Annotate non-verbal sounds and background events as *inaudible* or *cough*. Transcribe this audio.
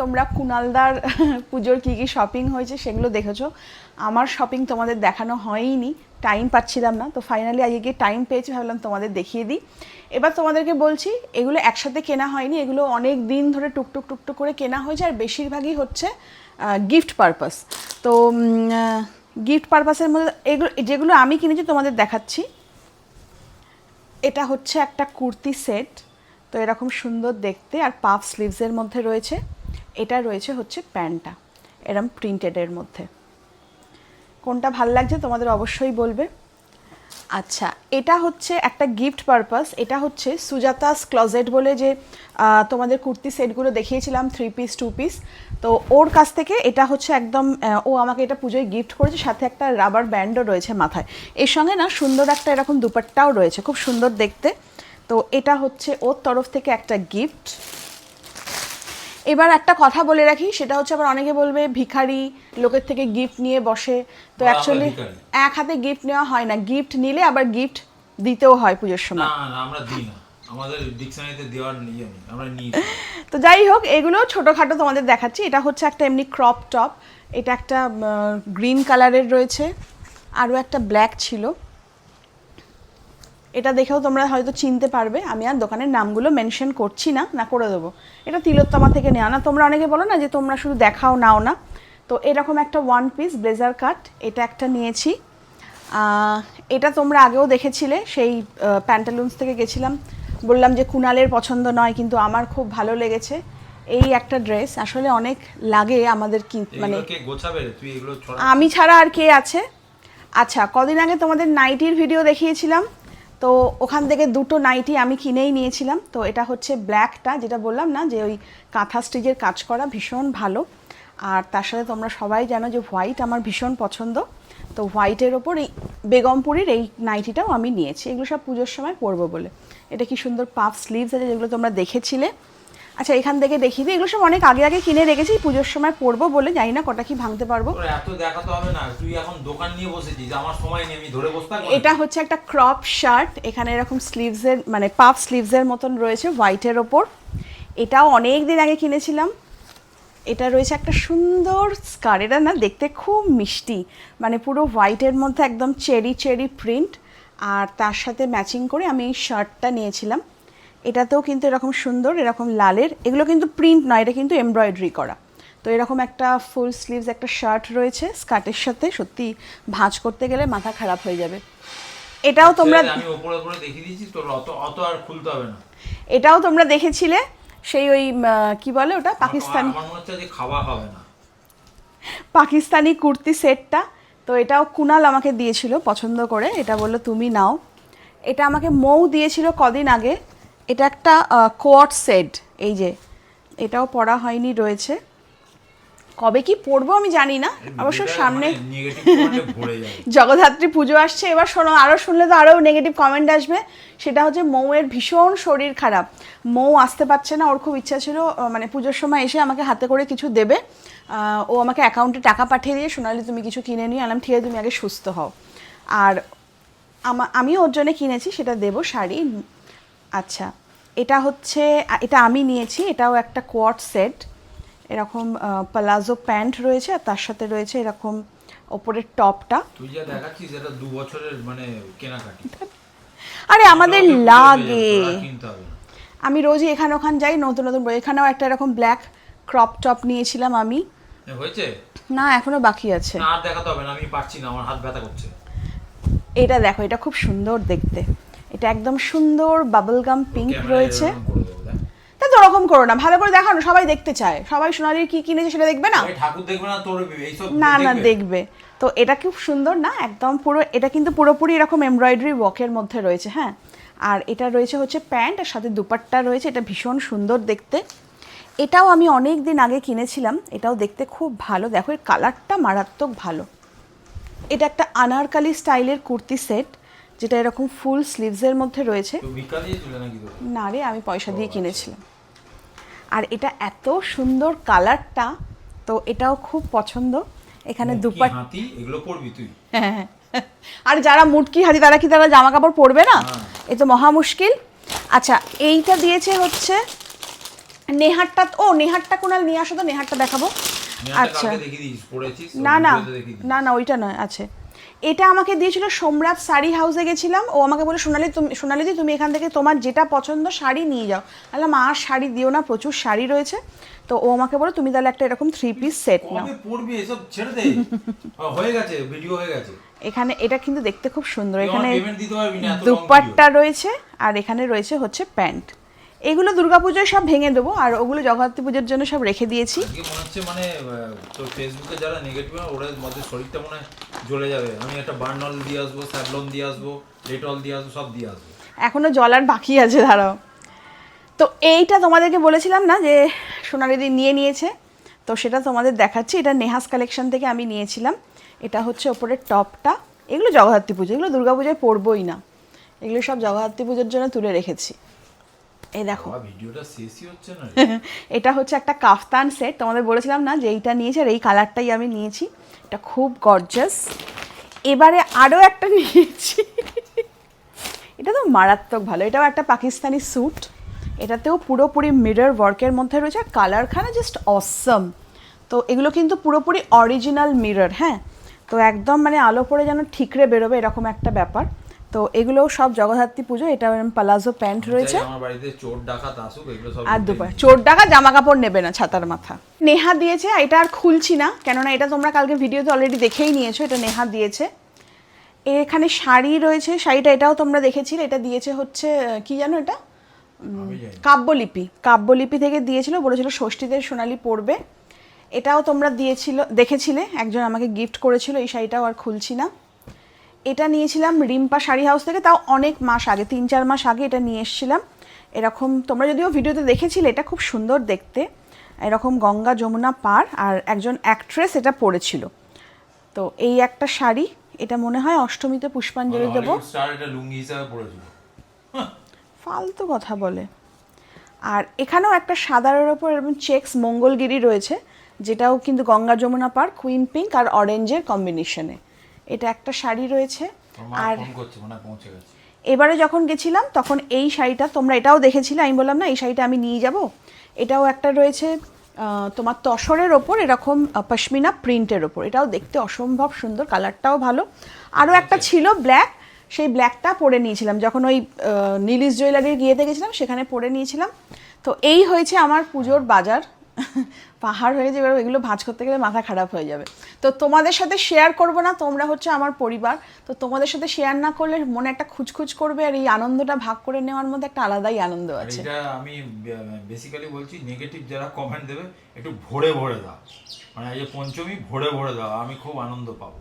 তোমরা কুনালদার পুজোর কি কি শপিং হয়েছে সেগুলো দেখেছ। আমার শপিং তোমাদের দেখানো হয়নি টাইম পাচ্ছিলাম না। তো ফাইনালি আজকে টাইম পেয়েছি, ভাবলাম তোমাদের দেখিয়ে দিই। এবার তোমাদেরকে বলছি, এগুলো একসাথে কেনা হয়নি, এগুলো অনেক দিন ধরে টুকটুক টুকটুক করে কেনা হয়েছে আর বেশিরভাগই হচ্ছে গিফট পারপাস তো গিফট পারপাসের মধ্যে এগুলো, যেগুলো আমি কিনেছি তোমাদের দেখাচ্ছি। এটা হচ্ছে একটা কুর্তি সেট তো এরকম সুন্দর দেখতে আর পাফ স্লিভসের মধ্যে রয়েছে। এটা রয়েছে হচ্ছে প্যান্টটা এরম প্রিন্টেডের মধ্যে। কোনটা ভালো লাগছে তোমাদের অবশ্যই বলবে। আচ্ছা এটা হচ্ছে একটা গিফট পারপাস এটা হচ্ছে সুজাতাস ক্লজেট বলে যে তোমাদের কুর্তি সেটগুলো দেখিয়েছিলাম থ্রি পিস টু পিস তো ওর কাছ থেকে এটা হচ্ছে একদম ও আমাকে এটা পুজোয় গিফট করেছে, সাথে একটা রাবার ব্যান্ডও রয়েছে মাথায়। এর সঙ্গে না সুন্দর একটা এরকম দুপাট্টাও রয়েছে, খুব সুন্দর দেখতে। তো এটা হচ্ছে ওর তরফ থেকে একটা গিফট এবার একটা কথা বলে রাখি সেটা হচ্ছে আবার অনেকে বলবে ভিখারি লোকের থেকে গিফট নিয়ে বসে। তো অ্যাকচুয়ালি এক হাতে গিফট নেওয়া হয় না গিফট নিলে আবার গিফট দিতেও হয় পুজোর সময়। না আমরা দিই না। আমাদের ডিকশনারিতে দেওয়ার নিয়ে আমরা নিই তো যাই হোক এগুলো ছোটোখাটো তোমাদের দেখাচ্ছি। এটা হচ্ছে একটা এমনি ক্রপ টপ এটা একটা গ্রিন কালারের রয়েছে। আরও একটা ব্ল্যাক ছিল। এটা দেখেও তোমরা হয়তো চিনতে পারবে আমি আর দোকানের নামগুলো মেনশন করছি না না করে দেবো। এটা তিলোত্তমা থেকে নেওয়া না তোমরা অনেকে বলো না যে তোমরা শুধু দেখাও নাও না। তো এরকম একটা ওয়ান পিস ব্লেজার কাট এটা একটা নিয়েছি। এটা তোমরা আগেও দেখেছিলে সেই প্যান্টালুন্স থেকে গেছিলাম। বললাম যে কুনালের পছন্দ নয় কিন্তু আমার খুব ভালো লেগেছে। এই একটা ড্রেস আসলে অনেক লাগে আমাদের কি মানে আমি ছাড়া আর কে আছে? আচ্ছা কদিন আগে তোমাদের নাইটির ভিডিও দেখিয়েছিলাম। তো ওখান থেকে দুটো নাইটি আমি কিনেই নিয়েছিলাম। তো এটা হচ্ছে ব্ল্যাকটা, যেটা বললাম না যে ওই কাঁথা স্টিচের কাজ করা ভীষণ ভালো। আর তার সাথে তোমরা সবাই জানো যে হোয়াইট আমার ভীষণ পছন্দ। তো হোয়াইটের ওপর এই বেগমপুরের এই নাইটিটাও আমি নিয়েছি। এগুলো সব পুজোর সময় পরবো বলে। এটা কি সুন্দর পাফ স্লিভস আছে যেগুলো তোমরা দেখেছিলে? আচ্ছা এখান থেকে দেখিয়ে দিই। এগুলো সব অনেক আগে আগে কিনে রেখেছি পুজোর সময় পরবো বলে জানি না কটা কি ভাঙতে পারব। এত দেখাতে হবে না তুই এখন দোকান নিয়ে বসেছিস আমার সময় নেই আমি ধরে বসে থাকব এটা হচ্ছে একটা ক্রপ শার্ট এখানে এরকম স্লিভসের মানে পাফ স্লিভসের মতন রয়েছে হোয়াইটের ওপর। এটাও অনেক দিন আগে কিনেছিলাম। এটা রয়েছে একটা সুন্দর স্কার এটা না দেখতে খুব মিষ্টি মানে পুরো হোয়াইটের মধ্যে একদম চেরি চেরি প্রিন্ট আর তার সাথে ম্যাচিং করে আমি এই শার্টটা নিয়েছিলাম। এটাতেও কিন্তু এরকম সুন্দর এরকম লালের এগুলো কিন্তু প্রিন্ট নয় এটা কিন্তু এমব্রয়ডারি করা। তো এরকম একটা ফুল স্লিভস একটা শার্ট রয়েছে স্কার্টের সাথে সত্যি ভাঁজ করতে গেলে মাথা খারাপ হয়ে যাবে। এটাও তোমরা আমি ওপরে ওপরে দেখিয়ে দিয়েছি তোর অত অত আর খুলতে হবে না। এটাও তোমরা দেখেছিলে সেই ওই কি বলে ওটা? পাকিস্তানি আমার মনে হচ্ছে যে খাওয়া হবে না। পাকিস্তানি কুর্তি সেটটা। তো এটাও কুনাল আমাকে দিয়েছিল পছন্দ করে এটা বলল তুমি নাও। এটা আমাকে মৌ দিয়েছিল কদিন আগে। এটা একটা কোয়াট সেট এই যে। এটাও পড়া হয়নি রয়েছে। কবে কি পরবো আমি জানি না অবশ্য সামনে যাবে *laughs* জগদ্ধাত্রী পুজো আসছে এবার শোনো আরও শুনলে তো আরও নেগেটিভ কমেন্ট আসবে। সেটা হচ্ছে মৌয়ের ভীষণ শরীর খারাপ। মৌ আসতে পারছে না ওর খুব ইচ্ছা ছিল মানে পুজোর সময় এসে আমাকে হাতে করে কিছু দেবে। ও আমাকে অ্যাকাউন্টে টাকা পাঠিয়ে দিয়ে সোনালি তুমি কিছু কিনে নিয়ে আলাম ঠিক আছে তুমি আগে সুস্থ হও। আর আমা আমি ওর জন্য কিনেছি সেটা দেবো শাড়ি। আচ্ছা এটা হচ্ছে এটা আমি নিয়েছি এটাও একটা কোয়াট সেট। এরকম প্লাজো প্যান্ট রয়েছে আর তার সাথে রয়েছে এরকম ওপরের টপটা। তুই যা দেখাচ্ছিস এটা দু বছরের মানে কেনাকাটি। আরে আমাদের লাগে। আমি রোজই এখানে ওখান যাই নতুন নতুন বই। এখানেও একটা এরকম ব্ল্যাক ক্রপ টপ নিয়েছিলাম আমি। হয়েছে? না এখনও বাকি আছে। আর দেখাতে হবে না আমি পারছি না আমার হাত ব্যথা করছে। এটা দেখো এটা খুব সুন্দর দেখতে। এটা একদম সুন্দর বাবল গাম পিঙ্ক রয়েছে। তা তো ওরকম করো না ভালো করে দেখানো সবাই দেখতে চায়। সবাই সোনালির কি কিনেছে সেটা দেখবে না? ঠাকুর দেখবে না তোর না না দেখবে? দেখবে। তো এটা খুব সুন্দর না একদম পুরো এটা কিন্তু পুরোপুরি এরকম এমব্রয়ডারি ওয়ার্কের মধ্যে রয়েছে হ্যাঁ? আর এটা রয়েছে হচ্ছে প্যান্ট আর সাথে দুপাট্টা রয়েছে এটা ভীষণ সুন্দর দেখতে। এটাও আমি অনেক দিন আগে কিনেছিলাম এটাও দেখতে খুব ভালো। দেখো এর কালারটা মারাত্মক ভালো। এটা একটা আনারকালি স্টাইলের কুর্তি সেট যেটা এরকম ফুল স্লিভসের মধ্যে রয়েছে। না রে আমি পয়সা দিয়ে কিনেছিলাম। আর এটা এত সুন্দর কালারটা তো এটাও খুব পছন্দ। এখানে দুপাট হাতি এগুলো পড়বি তুই? হ্যাঁ *laughs* আর যারা মুটকি হাতি তারা কি তারা জামা কাপড় পরবে না? হ্যাঁ। এ তো মহা মুশকিল। আচ্ছা এইটা দিয়েছে হচ্ছে নেহারটা ও নেহারটা কোনাল নিয়ে আসো তো নেহারটা দেখাবো। আচ্ছা। না না না না ওইটা নয় আছে। এটা আমাকে দিয়েছিল সোমরাত শাড়ি হাউসে গেছিলাম ও আমাকে বলে সোনালি তুমি সোনালিদি তুমি এখান থেকে তোমার যেটা পছন্দ শাড়ি নিয়ে যাও। বললাম আর শাড়ি দিও না প্রচুর শাড়ি রয়েছে। তো ও আমাকে বলে তুমি তাহলে একটা এরকম থ্রি পিস সেট নাও। পড়বি এসব ছেড়ে দে। হয়ে গেছে ভিডিও হয়ে গেছে। এখানে এটা কিন্তু দেখতে খুব সুন্দর এখানে দুপাট্টা রয়েছে আর এখানে রয়েছে হচ্ছে প্যান্ট। এগুলো দুর্গাপুজোয় সব ভেঙে দেবো আর ওগুলো জগদ্ধাত্রী পুজোর জন্য সব রেখে দিয়েছি। মনে হচ্ছে মানে তোর ফেসবুকে যারা নেগেটিভ ওদের মধ্যে শরীরটা মনে জ্বলে যাবে। আমি একটা বার্নল দিয়ে আসব স্যাভলন দিয়ে আসব ডেটল দিয়ে আসব সব দিয়ে আসব। এখনও জলার বাকি আছে দাঁড়াও। তো এইটা তোমাদেরকে বলেছিলাম না যে সোনালিদি নিয়ে নিয়েছে তো সেটা তোমাদের দেখাচ্ছি। এটা নেহাস কালেকশন থেকে আমি নিয়েছিলাম। এটা হচ্ছে ওপরের টপটা। এগুলো জগদ্ধাত্রী পুজো এগুলো দুর্গাপূজায় পরবই না। এগুলো সব জগদ্ধাত্রী পুজোর জন্য তুলে রেখেছি। এই দেখো। বাবা ভিডিওটা শেষই হচ্ছে না। *laughs* এটা হচ্ছে একটা কাফতান সেট তোমাদের বলেছিলাম না যে এইটা নিয়েছি আর এই কালারটাই আমি নিয়েছি। এটা খুব গর্জাস এবারে আরও একটা *laughs* নিয়েছি। এটা তো মারাত্মক ভালো। এটাও একটা পাকিস্তানি স্যুট এটাতেও পুরোপুরি মিরর ওয়ার্কের মধ্যে রয়েছে। আর কালারখানা জাস্ট অসম তো এগুলো কিন্তু পুরোপুরি অরিজিনাল মিরর হ্যাঁ? তো একদম মানে আলো পড়ে যেন ঠিকরে বেরোবে এরকম একটা ব্যাপার। তো এগুলোও সব জগদ্ধাত্রী পুজো এটা পালাজো প্যান্ট রয়েছে। আমার বাড়িতে চোর ডাকাত আসুক এগুলো সব আর দুপার চোর ডাকা জামা কাপড় নেবে না ছাতার মাথা। নেহা দিয়েছে এটা আর খুলছি না কেননা এটা তোমরা কালকে ভিডিওতে অলরেডি দেখেই নিয়েছো এটা নেহা দিয়েছে। এখানে শাড়ি রয়েছে শাড়িটা এটাও তোমরা দেখেছিলে এটা দিয়েছে হচ্ছে কি জানো এটা? কাব্যলিপি। কাব্যলিপি থেকে দিয়েছিল বলেছিল ষষ্ঠীতে সোনালি পরবে এটাও তোমরা দিয়েছিল দেখেছিলে একজন আমাকে গিফট করেছিল এই শাড়িটাও আর খুলছি না। এটা নিয়েছিলাম রিম্পা শাড়ি হাউস থেকে তাও অনেক মাস আগে তিন চার মাস আগে এটা নিয়ে এসেছিলাম। এরকম তোমরা যদিও ভিডিওতে দেখেছিলে এটা খুব সুন্দর দেখতে। এরকম গঙ্গা যমুনা পার আর একজন অ্যাক্ট্রেস এটা পরেছিল। তো এই একটা শাড়ি এটা মনে হয় অষ্টমীতে পুষ্পাঞ্জলি দেবো। হিসাবে পড়েছিল ফালতু কথা বলে। আর এখানেও একটা সাদারের ওপর এরকম চেক্স মঙ্গলগিরি রয়েছে যেটাও কিন্তু গঙ্গা যমুনা পার কুইন পিঙ্ক আর অরেঞ্জের কম্বিনেশনে এটা একটা শাড়ি রয়েছে। আর এবারে যখন গেছিলাম তখন এই শাড়িটা তোমরা এটাও দেখেছিলে আমি বললাম না এই শাড়িটা আমি নিয়ে যাব। এটাও একটা রয়েছে তোমার তসরের ওপর এরকম পশমিনা প্রিন্টের ওপর। এটাও দেখতে অসম্ভব সুন্দর কালারটাও ভালো। আরও একটা ছিল ব্ল্যাক সেই ব্ল্যাকটা পরে নিয়েছিলাম। যখন ওই নীলিশ জুয়েলারির গিয়েতে গেছিলাম সেখানে পরে নিয়েছিলাম। তো এই হয়েছে আমার পুজোর বাজার। পাহাড় হয়ে যাবে এগুলো ভাঁজ করতে গেলে মাথা খারাপ হয়ে যাবে। তো তোমাদের সাথে শেয়ার করব না তোমরা হচ্ছে আমার পরিবার। তো তোমাদের সাথে শেয়ার না করলে মনে একটা খুচখুচ করবে আর এই আনন্দটা ভাগ করে নেওয়ার মধ্যে একটা আলাদাই আনন্দ আছে। এটা আমি বেসিক্যালি বলছি নেগেটিভ যারা কমেন্ট দেবে একটু ভরে ভরে দাও। মানে এই পঞ্চমী ভরে ভরে দাও আমি খুব আনন্দ পাবো।